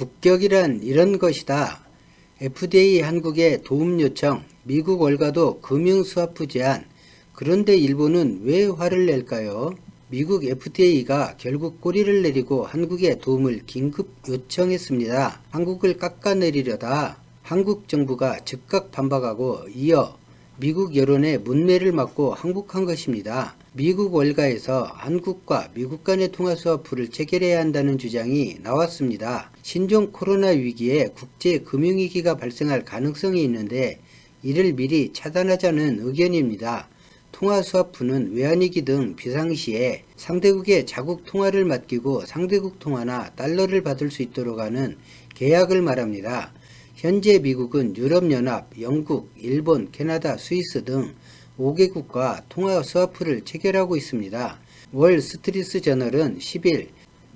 국격이란 이런 것이다. FDA 한국에 도움 요청, 미국 월가도 금융 스와프 제한. 그런데 일본은 왜 화를 낼까요? 미국 FDA가 결국 꼬리를 내리고 한국에 도움을 긴급 요청했습니다. 한국을 깎아내리려다 한국 정부가 즉각 반박하고 이어 미국 여론의 문매를 맞고 항복한 것입니다. 미국 월가에서 한국과 미국 간의 통화 스와프를 체결해야 한다는 주장이 나왔습니다. 신종 코로나 위기에 국제 금융위기가 발생할 가능성이 있는데 이를 미리 차단하자는 의견입니다. 통화 스와프는 외환위기 등 비상시에 상대국의 자국 통화를 맡기고 상대국 통화나 달러를 받을 수 있도록 하는 계약을 말합니다. 현재 미국은 유럽연합, 영국, 일본, 캐나다, 스위스 등 5개국과 통화 스와프를 체결하고 있습니다. 월 스트리트 저널은 10일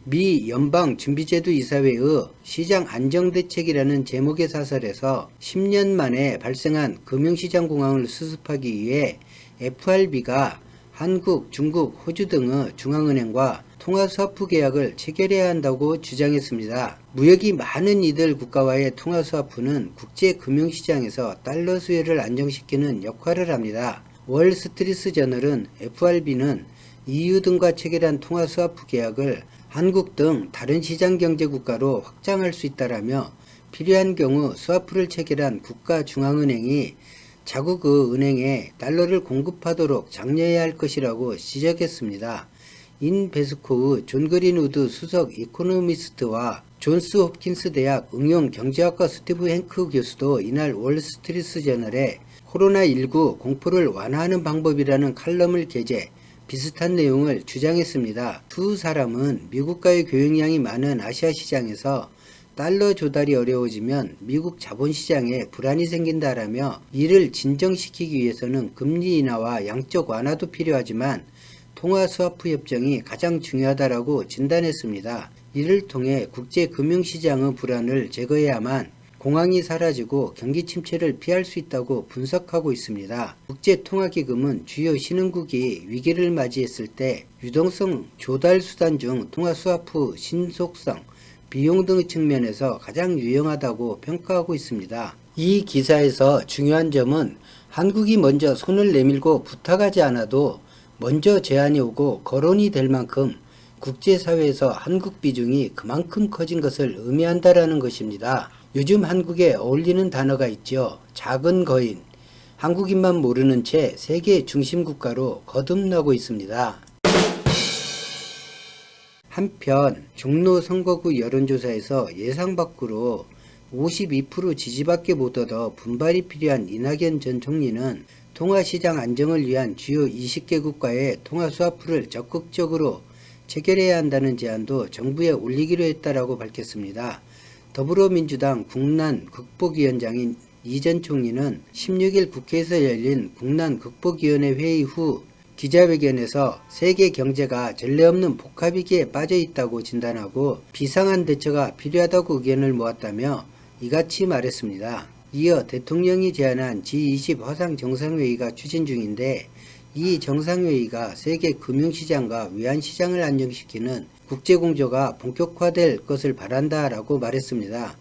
미 연방준비제도 이사회의 시장 안정대책이라는 제목의 사설에서 10년 만에 발생한 금융시장 공황을 수습하기 위해 FRB가 한국, 중국, 호주 등의 중앙은행과 통화스와프 계약을 체결해야 한다고 주장했습니다. 무역이 많은 이들 국가와의 통화스와프는 국제 금융시장에서 달러 수요를 안정시키는 역할을 합니다. 월스트리트 저널은 FRB는 EU 등과 체결한 통화스와프 계약을 한국 등 다른 시장 경제 국가로 확장할 수 있다라며 필요한 경우 스와프를 체결한 국가중앙은행이 자국의 은행에 달러를 공급하도록 장려해야 할 것이라고 지적했습니다. 인 베스코의 존 그린우드 수석 이코노미스트와 존스 홉킨스 대학 응용 경제학과 스티브 행크 교수도 이날 월스트리트 저널에 코로나19 공포를 완화하는 방법이라는 칼럼을 게재 비슷한 내용을 주장했습니다. 두 사람은 미국과의 교역량이 많은 아시아 시장에서 달러 조달이 어려워지면 미국 자본시장에 불안이 생긴다라며 이를 진정시키기 위해서는 금리 인하와 양적 완화도 필요하지만 통화 스와프 협정이 가장 중요하다라고 진단했습니다. 이를 통해 국제 금융시장의 불안을 제거해야만 공황이 사라지고 경기 침체를 피할 수 있다고 분석하고 있습니다. 국제통화기금은 주요 신흥국이 위기를 맞이했을 때 유동성 조달 수단 중 통화 스와프 신속성, 비용 등의 측면에서 가장 유용하다고 평가하고 있습니다. 이 기사에서 중요한 점은 한국이 먼저 손을 내밀고 부탁하지 않아도 먼저 제안이 오고 거론이 될 만큼 국제사회에서 한국 비중이 그만큼 커진 것을 의미한다라는 것입니다. 요즘 한국에 어울리는 단어가 있죠. 작은 거인. 한국인만 모르는 채 세계 중심 국가로 거듭나고 있습니다. 한편 종로 선거구 여론조사에서 예상 밖으로 52% 지지밖에 못 얻어 분발이 필요한 이낙연 전 총리는 통화시장 안정을 위한 주요 20개국과의 통화 스와프를 적극적으로 체결해야 한다는 제안도 정부에 올리기로 했다라고 밝혔습니다. 더불어민주당 국난 극복위원장인 이 전 총리는 16일 국회에서 열린 국난 극복위원회 회의 후 기자회견에서 세계 경제가 전례 없는 복합위기에 빠져 있다고 진단하고 비상한 대처가 필요하다고 의견을 모았다며 이같이 말했습니다. 이어 대통령이 제안한 G20 화상 정상회의가 추진 중인데 이 정상회의가 세계 금융시장과 외환시장을 안정시키는 국제공조가 본격화될 것을 바란다라고 말했습니다.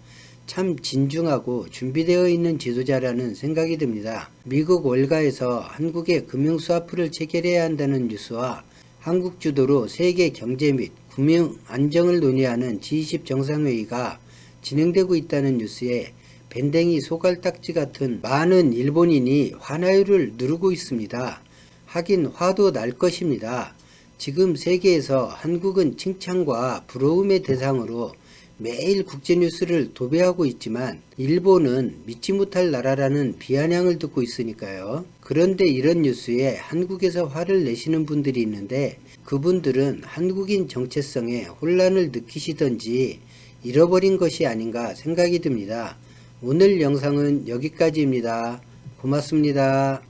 참 진중하고 준비되어 있는 지도자라는 생각이 듭니다. 미국 월가에서 한국의 금융스와프를 체결해야 한다는 뉴스와 한국 주도로 세계 경제 및 금융 안정을 논의하는 G20 정상회의가 진행되고 있다는 뉴스에 밴댕이 소갈딱지 같은 많은 일본인이 환하유를 누르고 있습니다. 하긴 화도 날 것입니다. 지금 세계에서 한국은 칭찬과 부러움의 대상으로 매일 국제뉴스를 도배하고 있지만 일본은 믿지 못할 나라라는 비아냥을 듣고 있으니까요. 그런데 이런 뉴스에 한국에서 화를 내시는 분들이 있는데 그분들은 한국인 정체성에 혼란을 느끼시던지 잃어버린 것이 아닌가 생각이 듭니다. 오늘 영상은 여기까지입니다. 고맙습니다.